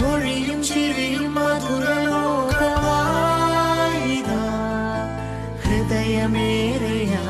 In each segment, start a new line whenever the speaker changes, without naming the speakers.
മൊഴിയും ചിരിയും മധുരലോകമായി ഹൃദയമേറെയാ.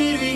sirvió.